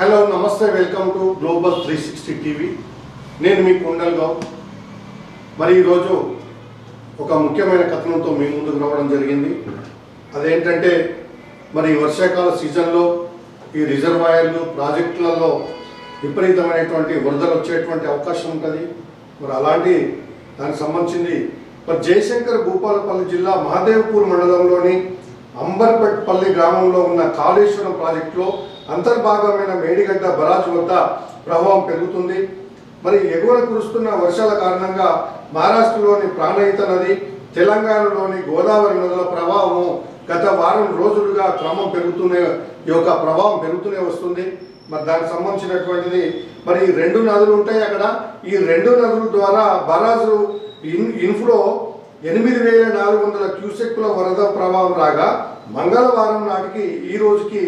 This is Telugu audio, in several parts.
హలో నమస్తే welcome to global three sixty TV. నేను మీ కుండల్గావ్ మరి ఈరోజు ఒక ముఖ్యమైన కథనంతో మీ ముందుకు రావడం జరిగింది. అదేంటంటే మరి ఈ వర్షాకాల సీజన్లో ఈ రిజర్వాయర్లు ప్రాజెక్టులలో విపరీతమైనటువంటి వరదలు వచ్చేటువంటి అవకాశం ఉంటుంది. మరి అలాంటి దానికి సంబంధించింది. మరి జయశంకర్ భూపాలపల్లి జిల్లా మహాదేవ్పూర్ మండలంలోని అంబర్పేట్పల్లి గ్రామంలో ఉన్న కాళేశ్వరం ప్రాజెక్టులో అంతర్భాగమైన మేడిగడ్డ బరాజు వద్ద ప్రభావం పెరుగుతుంది. మరి ఎగువన కురుస్తున్న వర్షాల కారణంగా మహారాష్ట్రలోని ప్రాణహిత నది తెలంగాణలోని గోదావరి నదుల ప్రభావము గత వారం రోజులుగా క్రమం పెరుగుతూనే ఈ యొక్క ప్రభావం పెరుగుతూనే వస్తుంది. మరి దానికి సంబంధించినటువంటిది మరి ఈ రెండు నదులు ఉంటాయి అక్కడ. ఈ రెండు నదుల ద్వారా బరాజు ఇన్ ఇన్ఫ్లో ఎనిమిది వేల నాలుగు వందల క్యూసెక్కుల వరద ప్రభావం రాగా మంగళవారం నాటికి ఈ రోజుకి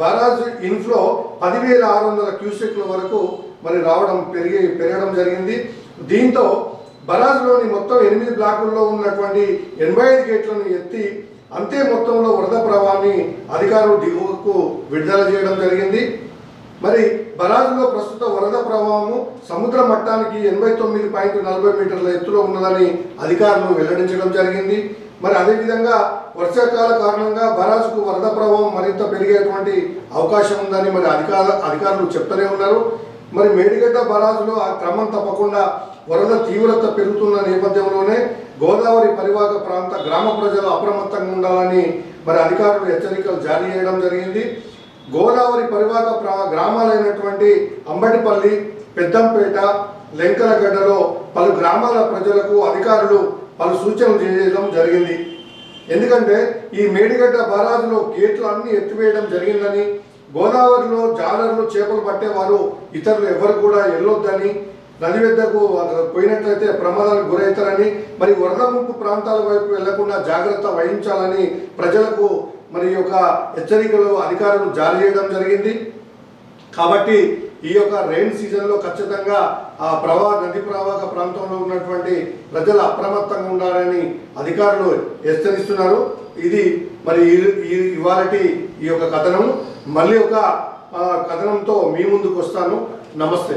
బరాజ్ ఇన్ఫ్లో పదివేల ఆరు వందల క్యూసెక్ల వరకు మరి రావడం పెరిగి పెరగడం జరిగింది. దీంతో బరాజ్లోని మొత్తం ఎనిమిది బ్లాకుల్లో ఉన్నటువంటి ఎనభై ఐదు గేట్లను ఎత్తి అంతే మొత్తంలో వరద ప్రవాహాన్ని అధికారులు దిగువకు విడుదల చేయడం జరిగింది. మరి బరాజ్లో ప్రస్తుత వరద సముద్ర మట్టానికి ఎనభై తొమ్మిది పాయింట్ నలభై మీటర్ల ఎత్తులో ఉన్నదని అధికారులు వెల్లడించడం జరిగింది. మరి అదేవిధంగా వర్షాకాల కారణంగా బరాజుకు వరద ప్రభావం మరింత పెరిగేటువంటి అవకాశం ఉందని మరి అధికార అధికారులు చెప్తూనే ఉన్నారు. మరి మేడిగడ్డ బరాజులో ఆ క్రమం తప్పకుండా వరద తీవ్రత పెరుగుతున్న నేపథ్యంలోనే గోదావరి పరివాహక ప్రాంత గ్రామ ప్రజలు అప్రమత్తంగా ఉండాలని మరి అధికారులు హెచ్చరికలు జారీ చేయడం జరిగింది. గోదావరి పరివాహక ప్రా- గ్రామాలైనటువంటి అంబటిపల్లి పెద్దంపేట లెంకలగడ్డలో పలు గ్రామాల ప్రజలకు అధికారులు పలు సూచనలు చేయడం జరిగింది. ఎందుకంటే ఈ మేడిగడ్డ బరాజులో గేట్లు అన్ని ఎత్తివేయడం జరిగిందని గోదావరిలో జాలర్లు చేపలు పట్టేవారు ఇతరులు ఎవరు కూడా వెళ్ళొద్దని నది వద్దకు పోయినట్లయితే ప్రమాదానికి గురవుతారని మరి వరద ముంపు ప్రాంతాల వైపు వెళ్ళకుండా జాగ్రత్త వహించాలని ప్రజలకు మరి యొక్క హెచ్చరికలు అధికారులు జారీ చేయడం జరిగింది. కాబట్టి ఈ యొక్క రెయిన్ సీజన్లో ఖచ్చితంగా ఆ ప్రవాహ నది ప్రవాహ ప్రాంతంలో ఉన్నటువంటి ప్రజలు అప్రమత్తంగా ఉండాలని అధికారులు హెచ్చరిస్తున్నారు. ఇది మరి ఈ ఇవాళటి ఈ యొక్క కథనం. మళ్ళీ ఒక కథనంతో మీ ముందుకు వస్తాను. నమస్తే.